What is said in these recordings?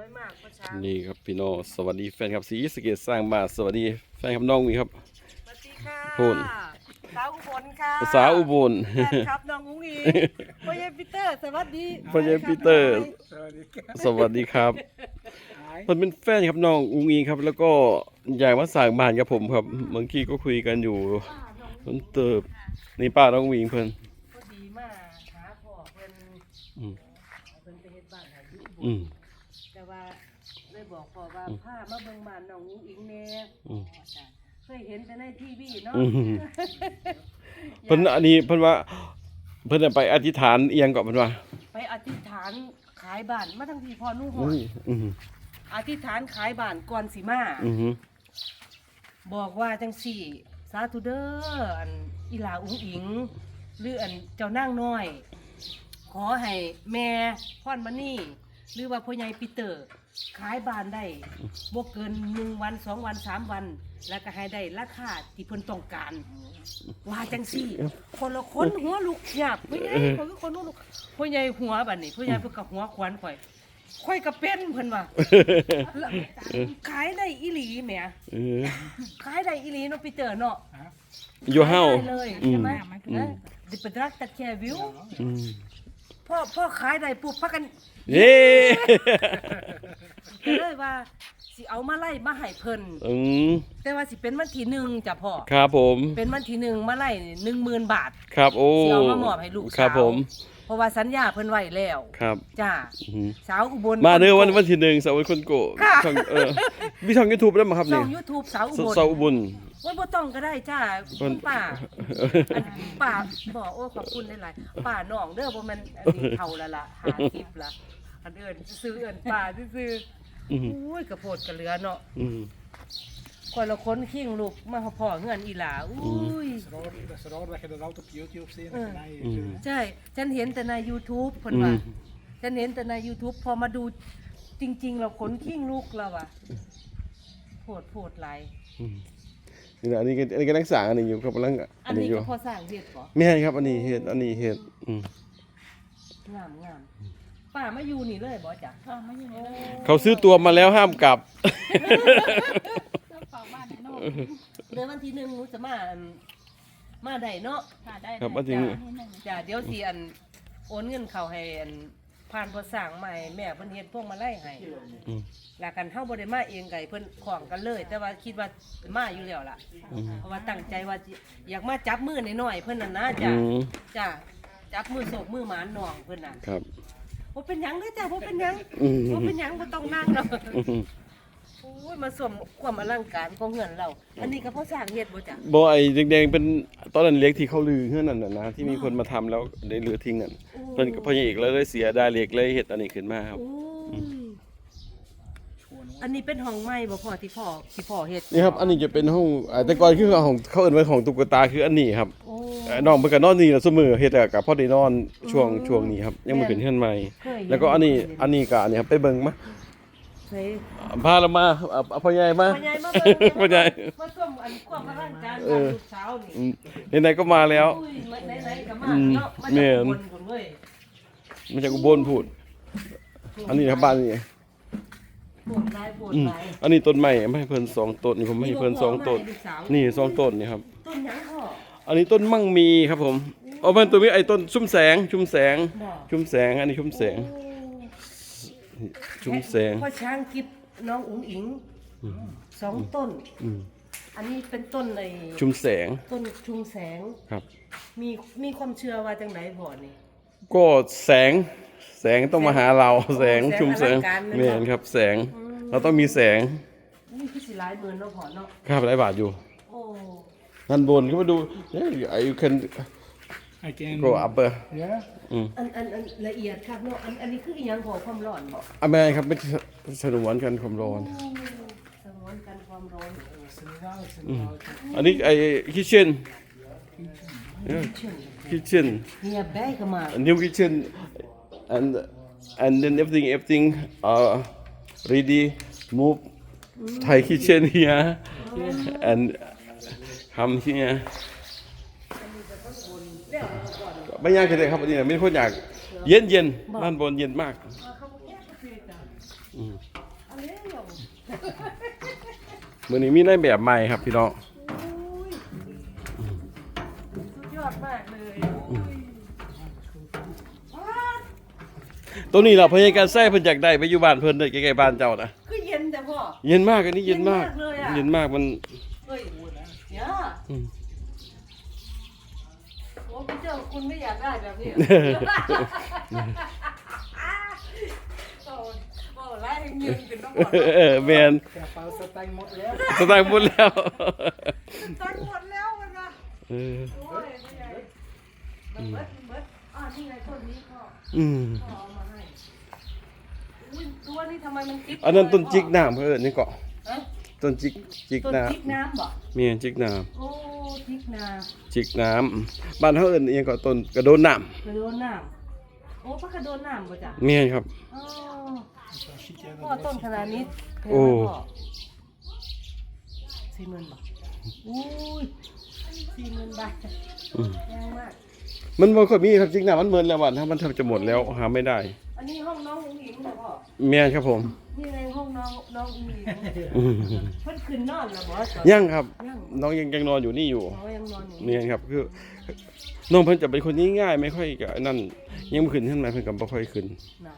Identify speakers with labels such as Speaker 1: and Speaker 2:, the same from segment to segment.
Speaker 1: วยมากพ่อช้าง
Speaker 2: นี่ครับพี่น้องสวัสดีแฟนครับสีสะเกตสร้างบ้านสวัสดีแฟนครับน้องมีครับ
Speaker 1: สวัสดีค่ะ
Speaker 2: พูด
Speaker 1: สาวอุบลค่ะ
Speaker 2: ภาษาอุบล
Speaker 1: แฟนครับน้องอุ้งอิงพ่อเยปีเตอร์ สวัสดี
Speaker 2: พ่อเยปีเตอร์ สวัสดีครับเพิ่นเป็นแฟนครับน้องอุ้งอิงครับ แล้วก็อยากมาสร้างบ้านกับผมครับเมื่อกี้ก็คุยกันอยู่เพิ่นเติบนี่ป้าน้องอุ้งอิงเพิ่น
Speaker 1: พอดีมาหาพ่อเพิ่น
Speaker 2: อืม
Speaker 1: เพิ่นไปเฮ็ดบ้านหาอยู่อุบ
Speaker 2: อื
Speaker 1: ล
Speaker 2: ม
Speaker 1: แต่ว่าเลย บอกพ่อว่าพามาเบิ่งบ้านน้องอุ้งอิงแน่
Speaker 2: อืม
Speaker 1: จ้ะเคยเห็นแต่ในทีวีเนาะ
Speaker 2: อืม เพิ่นอันนี้เพิ่นว่า เพิ่นน่ะไปอธิษฐานเอียงก่อนเพิ่นว่า
Speaker 1: ไปอธิษฐานขายบ้านมาทั้งทีพ่อหนู่หอ
Speaker 2: อุ้
Speaker 1: ด
Speaker 2: ยอืม
Speaker 1: อธิษฐานขายบ้านก่อนสิมา
Speaker 2: อืม
Speaker 1: บอกว่าจังสี่ สาธุเด้ออันอีหลาอุ้งอิง หรืออันเจ้านางน้อย ขอให้แม่พรมานี่ หรือว่าพ่อใหญ่ปีเตอร์ ขายบ้านได้บ่เกินหนึ่งวันสองวันสามวัน แล้วก็ให้ได้ราคาที่เพิ่นต้องการ ว่าจังสี่ คนละคนหัวลุกหยาบพ่อใหญ่คนละคนหัวลุกพ่อใหญ่หัวบัดนี้พ่อใหญ่เพิ่นก็หัวขวานข่อยข่อยก็เป็นเพิ่นว่าแล้วขายได้อีหลีแหม
Speaker 2: เออ
Speaker 1: ขายได้อีหลีเนาะปีเตอร์เนาะ
Speaker 2: อยู่เฮา
Speaker 1: ขยได้เลย
Speaker 2: อื
Speaker 1: ใช่
Speaker 2: ม
Speaker 1: ไหม
Speaker 2: อืม
Speaker 1: ดิปรักตัดแค่วิว
Speaker 2: อืม
Speaker 1: พ่อพ่อขายได้ปุ๊บพักกัน
Speaker 2: เย้
Speaker 1: ก็เลยว่าสิเอามาไล่มาให้เพิ่น
Speaker 2: อืม
Speaker 1: แต่ว่าสิเป็นวันที่หนึ่งจ้ะพ่อ
Speaker 2: ครับผม
Speaker 1: เป็นวันที่หนึ่งมาไล่หนึ่งหมื่นบาท
Speaker 2: ครับโอ้
Speaker 1: สิเอามามอบให้ลูก
Speaker 2: ครับ
Speaker 1: สาว
Speaker 2: ผม
Speaker 1: เพราะว่าสัญญาเพิ่นไว้แล้ว
Speaker 2: ครับ
Speaker 1: จ้า
Speaker 2: อืม
Speaker 1: สาวอุบล
Speaker 2: มาเด้อวันวันที่หนึ่งเสาร์วันคนโกะ
Speaker 1: ค่ะ
Speaker 2: ช่องเออมีช่องยูทูบได้ไหมครับ
Speaker 1: ช่
Speaker 2: นี่
Speaker 1: อง YouTube สาวอุบล
Speaker 2: เสาร์อุบุญ
Speaker 1: ว่าบ่ต้องก็ได้จ้า
Speaker 2: เพิ่
Speaker 1: คุ
Speaker 2: น
Speaker 1: ณป้าอันป้าบอกโอ้ขอบคุณหลายๆป้าน้องเด้อบ่แม่นอันนี้เฒ่าแล้วล่ะ50ละ อันเอิ้นซื้อเอิ้นป้าซื่อๆ
Speaker 2: อืม
Speaker 1: อุ้ยกระโพดกระเหลือเนาะ
Speaker 2: อืม
Speaker 1: คนละคนขิงลูกมาพ่อเงื่อนอีหลาอุ้ย
Speaker 3: Dat is raar, dat is raar dat je dat altijd op YouTube ziet.
Speaker 1: Mm.
Speaker 3: en dat je-
Speaker 2: อืม
Speaker 1: ใช่ ฉันเห็นแต่ใน YouTube เพิ่น
Speaker 2: อื
Speaker 1: ว่ามฉันเห็นแต่ใน YouTube พอมาดูจริง ๆ เราขนขิงลูกเราอะโพดโพดหลาย
Speaker 2: อืมนี่นะอันนี้ก็อันนี้ก็นักศึกษาอันนี้อยู่กำลัง
Speaker 1: อั
Speaker 2: อั
Speaker 1: น
Speaker 2: นนี้
Speaker 1: นี้
Speaker 2: อยู่
Speaker 1: ก็พอสร้างเฮ็ดบ่
Speaker 2: ไม่ใช่ครับ อันนี้เห็ดอันนี้เห็ดอืม
Speaker 1: งามงาม ป้ามาอยู่นี่เลยบ่จ้ะ
Speaker 4: ค่ะมาอยู่ในเลย
Speaker 2: เขาซื้อตัวมาแล้วห้ามกลับ
Speaker 4: เจ้าเฝ้าบ้านแน่นอน
Speaker 1: เดือนวันที่หนึ่งหนูจะมาอันมาได้เนาะ
Speaker 4: ค่ะได้
Speaker 2: ครับมาถึง
Speaker 4: จ้ะนิดหนึ่ง
Speaker 1: จ้ะเดี๋ยวสิอันโอนเงินเข้าให้อันผ่านพอสร้างใหม่แม่เพิ่นเฮ็ดพวกมาไล่ให้
Speaker 2: อืม
Speaker 1: แล้วกันเฮาบ่ได้มาเองไก่เพิ่นของกันเลย แต่ว่าคิดว่ามาอยู่แล้วล่ะ
Speaker 2: อืม
Speaker 1: เพราะว่าตั้งใจว่าสิอยากมาจับมือน้อยๆเพิ่นน่ะนะ
Speaker 2: อื
Speaker 1: จ้ะ
Speaker 2: ม
Speaker 1: จ้ะจับมือโศกมือหมานน้องเพิ่นน่ะ
Speaker 2: ครับ
Speaker 1: บ่เป็นหยังเด้อจ้ะบ่เป็นหยัง
Speaker 2: อืม
Speaker 1: บ่เป็นหยังบ่ต้องนั่งดอก
Speaker 2: อืม
Speaker 1: โอ้ยมาสวมความอลังการของเฮือนเรา อันนี้ก็เพราะสร้างเฮ็ดบ่จ้ะ
Speaker 2: บอไอ้แดงๆเป็นตอนนั้นเล็กที่เขาลือเฮือนนั่นน่ะนะที่มีคนมาทำแล้วได้ลือทิ้งนั่นเพิ่นก็พอเอกแล้วเลยเสียดายเล็กเลยเฮ็ดอันนี้ขึ้นมาครับ
Speaker 1: โอ้ยอันนี้เป็นห้องใหม่บ่พ่อที่พ่อที่พ่อเฮ็ด
Speaker 2: นี่ครับ อันนี้จะเป็นห้องอ่าแต่ก่อนคือของเขาเอิ้นว่าของตุ๊กตาคืออันนี้ครับ
Speaker 1: โอ้
Speaker 2: เอ่อน้องเพิ่นก็นอนนี่ล่ะซุมื้อเฮ็ดแล้วก็พอได้นอนช่วงช่วงนี้ครับ ยังบ่เป็นเฮือนใหม่
Speaker 1: เคยเห็น
Speaker 2: แล้วก็อันนี้อันนี้ก็อันนี้ครับไปเบิ่งมา
Speaker 1: เฮ้ย
Speaker 2: พาเรามาเอาเอาพ่อใหญ่มา
Speaker 1: พ่อใหญ่มาเบิ่ง
Speaker 2: พ่อใหญ่
Speaker 1: มาสวมอันความอลังการ
Speaker 2: เอ
Speaker 1: ของ
Speaker 2: อ
Speaker 1: ลูกสาวนี่
Speaker 2: อืมไหนๆก็มาแล้ว
Speaker 1: อุ้ยมาไหนๆก็มา
Speaker 2: อืม
Speaker 1: เนาะมา
Speaker 2: แม่
Speaker 1: จาก
Speaker 2: น
Speaker 1: อุบลพุ่นเว้ย
Speaker 2: มันจะอุบลพูด อันนี้ครับบ้านนี่
Speaker 1: ปวดหลายปวด
Speaker 2: อืม
Speaker 1: หลาย
Speaker 2: อันนี้ต้นไม้ไม่ให้เพิ่นสองต้นนี่ผมไม่ให้เพิ่นสองต้น
Speaker 1: ลูกสาว
Speaker 2: นี่สองต้นนี่ครับ
Speaker 1: ต้นหยังพ่อ
Speaker 2: อันนี้ต้นมั่งมีครับผมเอามันตัวนี้ไอ้ต้นชุ่มแสง ชุ่มแสง
Speaker 1: บ่
Speaker 2: ชุ่มแสง อันนี้ชุ่มแสง ชุ่มแสง
Speaker 1: พ่อช้างกิบน้องอุ๋งอิงสองต้น
Speaker 2: อืม
Speaker 1: อันนี้เป็นต้นใน
Speaker 2: ชุ่มแสง
Speaker 1: ต้นชุมแสง
Speaker 2: ครับ
Speaker 1: มีมีความเชื่อว่าจังไหนพ่อนี่
Speaker 2: ก็แสง แสงต้องมาหาเรา แสง
Speaker 1: แสง
Speaker 2: ชุ่มแสง
Speaker 1: อลังการเลย
Speaker 2: แม่นครับ แสง เราต้องมีแสง
Speaker 1: นี่คือสิหลายหมื่นเนาะพ่อเนาะ
Speaker 2: ครับหลายบาทอยู่
Speaker 1: โอ้
Speaker 2: ด้านบนก็มาดูเอ้ย you can
Speaker 3: I can.
Speaker 2: go up there
Speaker 3: Ja?
Speaker 1: อันอันอันละเอียดครับเนาะอันอันนี้คืออีหยังของความร้อนบ่
Speaker 2: อะแม่ครับไม่สนวนกันความร้อน
Speaker 1: สงวนกันความร้อน
Speaker 3: Senegal, Senegal.
Speaker 2: อันนี้ไอ้ kitchen kitchen
Speaker 1: เฮียแบกมา
Speaker 2: a new kitchen and and then everything everything uh ready move Thai kitchen here and come here ไม่ยากเลยครับอันนี้นะไม่คนอยาก เย็นเย็นๆบ้านบนเย็นมากอืม
Speaker 1: อันนี้เดี๋ยว
Speaker 2: มื้อนี้มีในแบบใหม่ครับพี่น้อง
Speaker 1: อุ้ยสุดยอดมากเลยอุ้ยว้าว
Speaker 2: ตัวนี้ล่ะเพิ่นให้การใส่เพิ่นอยากได้ไปอยู่บ้านเพิ่นเด้อใกล้ๆบ้านเจ้านะ
Speaker 1: คือเย็นแต่พ่อ
Speaker 2: เย็นมากอันนี้เย็นมาก
Speaker 1: เย็นมากเลยอะ
Speaker 2: เย็นมากมัน
Speaker 1: เฮ้ยเนี่ย
Speaker 2: อืม
Speaker 1: โอ้พี่เจ้าคุณไม่อยากได้แบบนี้เหรอ โอ้โหไล่เงินเป็นต้องหมด
Speaker 2: เออแมน
Speaker 3: กระเป๋าสตางค์หมดแล้ว
Speaker 2: สตางค์หมดแล้ว
Speaker 1: ตังค์หมดแล้วมันนะ
Speaker 2: เออ
Speaker 1: โอ้ยไม่ใหญ่มันเบิดมันเบิดอ่านี่ไงต้นนี้พ่อ
Speaker 2: อืม
Speaker 1: พ่อเอามาให้อุ้ยตัวนี้ทำไมมันจิ๊ก
Speaker 2: อันนั้นต้นจิกน้ำเพิ่นนี่เกาะ
Speaker 1: ฮะ
Speaker 2: ต้นจิกจิก
Speaker 1: ต้น
Speaker 2: น้
Speaker 1: จิกน้ำบ่ำ
Speaker 2: เมียจิกน้
Speaker 1: โอ้จิกน้ำ
Speaker 2: จิกน้ำบ้านเฮาเอิ้นอิหยังเก็ต้นกระโดนน้ำ
Speaker 1: กระโดนน้ำโอ้พักกระโดนน้ำบ่จ้ะำ
Speaker 2: เมียครับ
Speaker 1: อ๋อ
Speaker 3: Zo'n chique,
Speaker 1: Oh, พ่อต้นขนาดนี้แพง
Speaker 2: โอ้
Speaker 1: ไหมพ่อสี่หมื่นบาทอุ้ยสี่หมื่นบาท
Speaker 2: อืม
Speaker 1: แพงมาก
Speaker 2: มันบ่ค่อยมีครับจิกน้ำมันเมินแล้ววันถ้ามันแทบจะหมดแล้วหาไม่ได้
Speaker 1: อันนี้ห้องน้องอุ้งอิงเหรอพ่อ
Speaker 2: เมียครับผม
Speaker 1: นี่ในห้องน้องน้องอุ้งอิง
Speaker 2: อืม
Speaker 1: เพิ่นขึ้นนอนแล้วบ่ตอน
Speaker 2: ยังครับ
Speaker 1: ยัง
Speaker 2: น้องยังยังนอนอยู่นี่อยู่
Speaker 1: น้องยังนอนอยู่
Speaker 2: เนี่ยครับคือน้องเพิ่นจะเป็นคนง่ายๆไม่ค่อยกับนั่นยังบ่ขึ้นขึ้นมาเพิ่นก็บ่ค่อยขึ้น
Speaker 1: น่ะ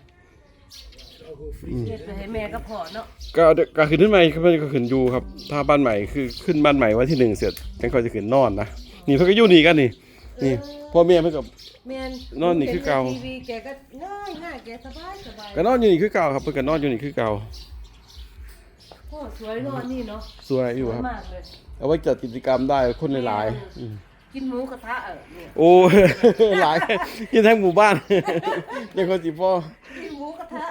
Speaker 3: Zo goed
Speaker 1: เฮ็ดไปให้แม่ก็พอเนาะ
Speaker 2: ก็ก็ขึ้นขึ้นใหม่เพิ่นก็ขึ้นอยู่ครับ ถ้าบ้านใหม่คือขึ้นบ้านใหม่วันที่หนึ่งเสร็จจังค่อยจะขึ้นนอนนะนี่เพิ่นก็อยู่นี่กันนี่ นี่พ่อแม่เพิ่นก็
Speaker 1: แม่น
Speaker 2: นอนนี่คือเก่า
Speaker 1: ทีวีแกก็ง่ายง่ายแกสบายสบาย
Speaker 2: ก็นอนอยู่นี่คือเก่าครับเพิ่นก็นอนอยู่นี่คือเก่า
Speaker 1: โอ้สวยนอนนี่เนาะ
Speaker 2: สวยอยู่
Speaker 1: สวย
Speaker 2: ครับ
Speaker 1: มากเลย
Speaker 2: เอาไว้จัดกิจกรรมได้คนหลายๆอืม
Speaker 1: กินหมูกระทะเออเนี่ย
Speaker 2: โอ้ หลายกินทั้งหมู่บ้านยังคนสิพ่อ
Speaker 1: กินหมูกระทะ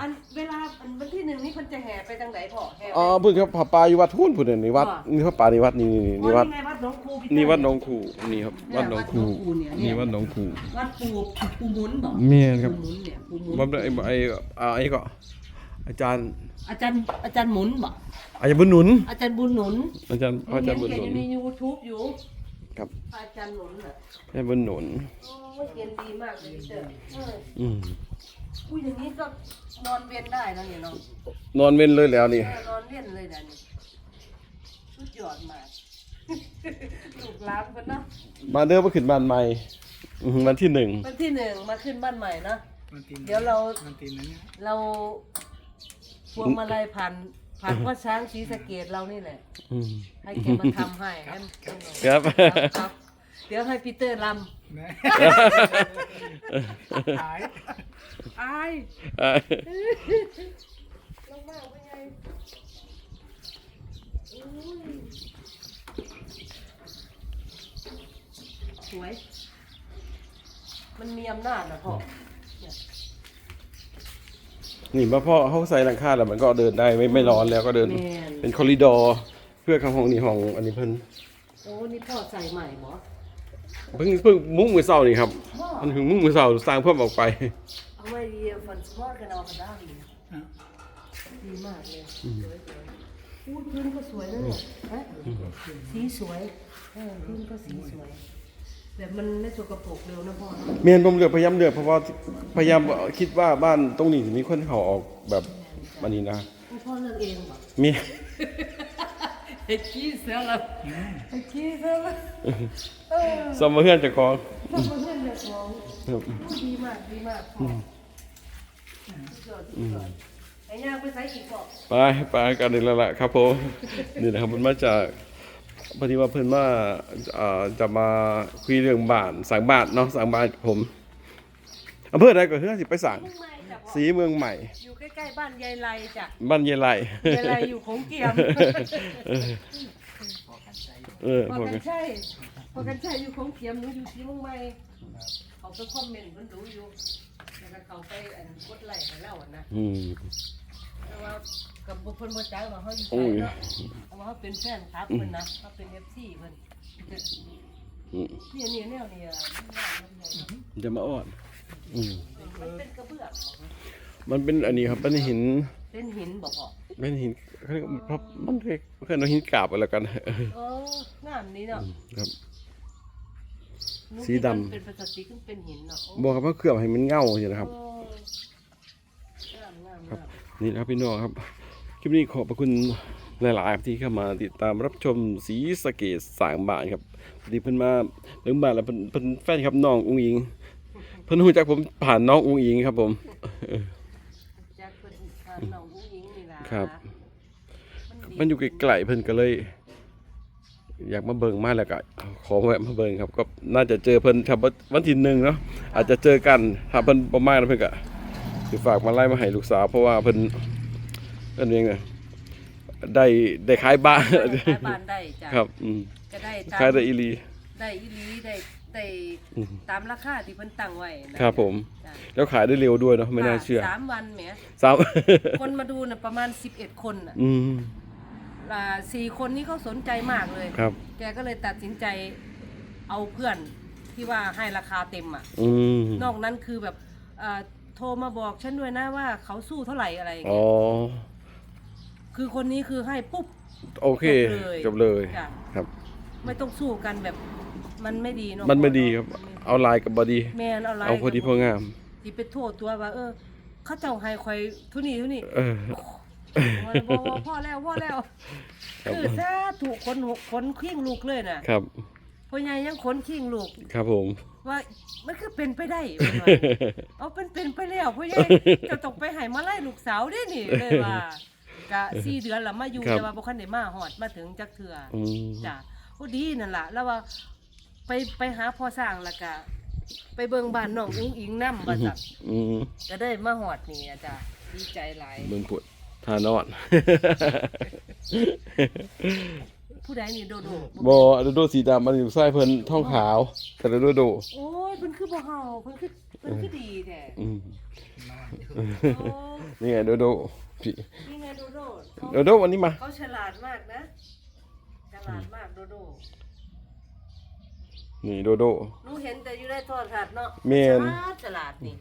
Speaker 1: อันเวลาอันวันที่หนึ่งนี่เพิ่นจะแห่ไปทางไหนพ่อแห่ไป
Speaker 2: อ๋อเพิ่นครับผาป่าอยู่วัดทุ่นพุ่นน่ะนี่วัด
Speaker 1: ว่า
Speaker 2: นี่พระป่านี่วัดนี่นี่นี่นี่วัด
Speaker 1: อ๋อไงวัดหนองคูพี่
Speaker 2: นี่วัดหน
Speaker 1: เต้
Speaker 2: องคูนี่ครับวัดหนองคู
Speaker 1: วัดหนองคูเนี่ย
Speaker 2: นี่วัดหนองคู
Speaker 1: วัดปูปูหมุนบอก
Speaker 2: เมียนครับ
Speaker 1: ปูหมุนเนี่ยปูหมุน
Speaker 2: วัดไอ้ไอ้อ่าไอ้ก็อาจารย์
Speaker 1: อาจารย์อาจารย์หมุนบอก
Speaker 2: อาจารย์บุญหนุน
Speaker 1: อาจารย์บุญหนุน
Speaker 2: อาจารย์พระอาจารย์บุญหนุน
Speaker 1: เห็นแกอยู่ในยูทูบอยู่
Speaker 2: ครับ
Speaker 1: อาจารย์หนุนน่ะ
Speaker 2: อาจารย์บุญหนุน
Speaker 1: โอ้ยเรียนดีมากเลยเจ้อเออ
Speaker 2: อืม
Speaker 1: อุ้ยอย่างนี้ก็นอนเวียนได้แล้วเนี่ยเนาะ
Speaker 2: นอนเว้นเลยแล้วนี่
Speaker 1: เออนอนเวียนเลยนะนี่สุดยอดมาก ลูกหลานคนเนาะ
Speaker 2: มาเด้อมาขึ้นบ้านใหม่อือวันที่หนึ่ง
Speaker 1: วันที่หนึ่งมาขึ้นบ้านใหม่เนาะ
Speaker 3: Mantin.
Speaker 1: เดี๋ยวเรา
Speaker 3: Mantin, hè?
Speaker 1: เราพวงมาลัยผ่านผ่านพ่อช้างศรีสะเกดเรานี่แหละ
Speaker 2: อืม
Speaker 1: ให้แกมาทำให้ให้มัน
Speaker 2: ครับ
Speaker 1: ครับ เดี๋ยวให้ปีเตอร์ล
Speaker 3: Nee. Ai. ำ
Speaker 1: อาย
Speaker 2: อ่า
Speaker 1: ลงมากเป็นไงสวย มันมีอำนาจนะพ่อเนี่ย
Speaker 2: นี่มาพ่อเขาใส่หลังคาแล้วมันก็เดินได้ไม่ไม่ร้อนแล้วก็เดิน
Speaker 1: แม่น
Speaker 2: เป็นคอริดอร์เพื่อเข้าห้องนี่ห้องอันนี้เพิ่น
Speaker 1: โอ้นี่พ่อใส่ใหม่หมอ
Speaker 2: เพิ่งเพิ่งมุ้งมือเศร้านี่ครับมันถึงมุ้งมือเศร้าสร้างเพิ่มออกไป
Speaker 1: เอาไว้ดีฟันสปอร์ตกันเอากันได้เลย
Speaker 3: Ja.
Speaker 1: ดีมากเลยสวยสวยพูดพื้นก็สวยนะเนี่ยฮะสีสวยเออพื้นก็สีสวยแต่มันไม่สกปรกเร็วนะพ่อนะ
Speaker 2: เมียนผมเลือกพยายามเลือกเพราะว่าพยายามคิดว่าบ้านตรงนี้จะมีคนเขาออกแบบอันนี้นะ
Speaker 1: พ่อเลือกเองเหรอ
Speaker 2: มี
Speaker 1: ไอ้ขี้เสือละไอ้ขี้เสือละเออ
Speaker 2: สมเพื่อนเจะกอง
Speaker 1: ทำมาเพื่อนเด็กของดีมากดีมากพ่อสุดยอดสุดยอดไอ้ย่างไปใส่อีกพ่อ
Speaker 2: ไปไปกันเลยแล้วล่ะครับผมนี่นะครับมันมาจากพอดีว่าเพื่อนว่าเอ่อจะมาคุยเรื่องบ้านสั่งบ้านเนาะสั่งบ้านกับผมอำเภอใดก็เพื่อสิไปสั่ง
Speaker 1: เมืองใหม่จ้ะพ่อ
Speaker 2: สีเมืองใหม่
Speaker 1: อยู่ใกล้ๆบ้านยายไรจ้ะ
Speaker 2: บ้านเยไล
Speaker 1: ยายไรอยู่ของเกียม
Speaker 2: เออ
Speaker 1: พอ
Speaker 2: พวก
Speaker 1: กั
Speaker 2: นี้
Speaker 1: นใช่พอกันใช่อยู่ของเกียมหนูอยู่ที่เมืองใหม่เขาไปคอมเมนต์มันดูอยู่แล้วก็เขาไปอันกดไลค์ให้เราอะนะ
Speaker 2: อืม
Speaker 1: แต่ว่ากับบุคคลบ่จักว่าเขาอยู่ไส
Speaker 2: โอ้ย
Speaker 1: เนาะเพราะว่าเขาเป็นแฟนคลับเพิ่นนะเขาเป็น FC เพิ่น
Speaker 2: อืม
Speaker 1: เนี่ยเนี่ยแนวเนี่ยมันยากมันใหญ่เนาะ
Speaker 2: จะมาอ่อน อืม
Speaker 1: มันเป็นกระเบื้อง
Speaker 2: มันเป็นอันนี้ครับเป็นหิน
Speaker 1: เป็นหินบ่พอ
Speaker 2: เป็นหินเขาเรียกว่าเพราะมันเรียกเพื่อนเอาหินกาบอะไรกัน
Speaker 1: เอองามนี้เนาะ
Speaker 2: ครับ
Speaker 1: หนู
Speaker 2: สีดำ
Speaker 1: คิว่าเป็นพลาสติกมันเป็นหินเนาะโอ้
Speaker 2: บอกครับว่าเคลือบให้มันเงาอย่างนะครับ
Speaker 1: โอ้งามงาม
Speaker 2: ครับนี่นะครับพี่น้องครับ คลิปนี้ขอบพระคุณหลายๆครับที่เข้ามาติดตามรับชมสีสะเกตสางบานครับพอดีเพิ่นมาเบิ่งบ้านแล้วเพิ่นเพิ่นแฟนครับน้องอุ้งอิงเพิ่นรู้จักผมผ่านน้องอุ้งอิงครับ ผม
Speaker 1: จากเพิ่นอ่าน้องอุ้งอิงนี่ล่ะ
Speaker 2: ครับ
Speaker 1: ดี
Speaker 2: มันอยู่ไกลๆเพิ่นก็เลย อยากมาเบิ่งมาแล้วก็ขอแวะมาเบิ่งครับ ก็น่าจะเจอเพิ่นครับวันวันที่หนึ่งเนาะอาจจะเจอกันถ้าเพิ่นบ่มาแล้วเพิ่นก็สิฝากมาไล่มาให้ลูกสาวเพราะว่าเพิ่นเพิ่นเองน่ะได้ได้ขายบ้าน
Speaker 1: ขายบ้านได้จ้ะ
Speaker 2: ครับ อืม
Speaker 1: ก็ได้ตาม
Speaker 2: ขายได้อีหลี
Speaker 1: ได้อีหลีได้ ได้
Speaker 2: อืม
Speaker 1: ตามราคาที่เพิ่นตั้งไว้นะครับ
Speaker 2: ผม
Speaker 1: จ้ะ
Speaker 2: แล้วขายได้เร็วด้วยเนาะไม่น่าเชื่อ
Speaker 1: สามวันแหม
Speaker 2: สาม
Speaker 1: คนมาดูน่ะประมาณ 11 คนน่ะ
Speaker 2: อืม
Speaker 1: อ่าสี่คนนี้เขาสนใจมากเลย
Speaker 2: ครับ
Speaker 1: แกก็เลยตัดสินใจเอาเพื่อนที่ว่าให้ราคาเต็มอะ
Speaker 2: อืม
Speaker 1: นอกนั้นคือแบบอ่าโทรมาบอกฉันด้วยนะว่าเขาสู้เท่าไหร่อะไรอย่าง
Speaker 2: อ๋อ
Speaker 1: เงี้ยคือคนนี้คือให้ปุ๊บ
Speaker 2: โอเค
Speaker 1: จบเลย
Speaker 2: จบเลย
Speaker 1: จ้ะ
Speaker 2: ครับ
Speaker 1: ไม่ต้องสู้กันแบบ มันไม่ดีเนาะ
Speaker 2: มันไม่ดีครับ เอาลายกับบอดี
Speaker 1: แมนเอาไร
Speaker 2: เอาพอดีพองาม
Speaker 1: ที่ไปโทษตัวว่า เออ เขาเจ้าให้คอยทุนี่ทุนี่
Speaker 2: เออ
Speaker 1: ว่าบอกว่าพ่อแล้วพ่อแล้ว
Speaker 2: ครับ
Speaker 1: คือซาถูกคนหกคนขิ้งลูกเลยน่ะ
Speaker 2: ครับ
Speaker 1: พ่อใหญ่ยังขนขิ้งลูก
Speaker 2: ครับผม
Speaker 1: ว่ามันคือเป็นไปได้เพิ่นว่า เอาเป็นเป็นไปแล้วพ่อใหญ่ จะตกไปให้มาไล่ลูกสาวเด้นี่เลยว่ากะสี่เดือนละมาอยู่
Speaker 2: ครับ
Speaker 1: แต่ว่าบ่คันได้มาฮอดมาถึงจักเทื่ออ
Speaker 2: อืม
Speaker 1: จ้ะโอ้ดีนั่นล่ะ แล้วว่า ไปไปหาพ่อสร้างแล้วก็ไปเบิ่งบ้านน้องอุ้งอิงนำว่าจัก
Speaker 2: อืม
Speaker 1: ก็ได้มาฮอดนี่อะจ้ะดีใจหลาย
Speaker 2: เบิ่งปวดทานอน
Speaker 1: ผู้ใดนี่โดโด
Speaker 2: บออะโดโดสีดำมันอยู่ใต้เพิ่นท้องขาวแต่โดโด
Speaker 1: โอ้ยเพิ่นคือบ่เฮาเพิ่นคือเพิ่นคือดีแท้
Speaker 2: อืม
Speaker 1: โอ้
Speaker 2: นี่ไงโดโดพี่
Speaker 1: นี่ไงโดโดเขา
Speaker 2: โดโดวันนี้มา
Speaker 1: เขาฉลาดมากนะฉลาดมากโดโด
Speaker 2: นี่โดโด
Speaker 1: หนูเห็นแต่อยู่ในโทรทัศน์เนาะ
Speaker 2: แม่น
Speaker 1: ฉลาดฉลาดนี่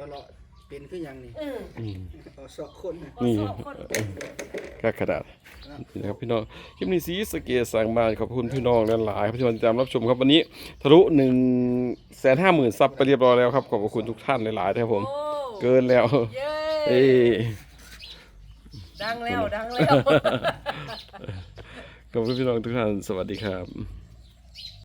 Speaker 3: ตลอดเป็นคือหยังนี่
Speaker 1: เออ
Speaker 2: อืม
Speaker 3: เอาสองคนน่ะ
Speaker 1: บ่
Speaker 2: นี่
Speaker 1: สอบคน
Speaker 2: กากระดาษนี่นะครับพี่น้องคลิปนี้สีสะเกตสั่งบ้านขอบคุณพี่น้องหลายๆที่มาติดตามรับชมครับวันนี้ทะลุหนึ่งแสนห้าหมื่นซับไปเรียบร้อยแล้วครับขอบคุณทุกท่านหลายๆนะครับผม
Speaker 1: โอ้
Speaker 2: เกินแล้ว
Speaker 1: เย้
Speaker 2: เอ้ย
Speaker 1: ดังแล้วดังแล้ว
Speaker 2: ขอบคุณพี่น้องทุกท่านสวัสดีครับ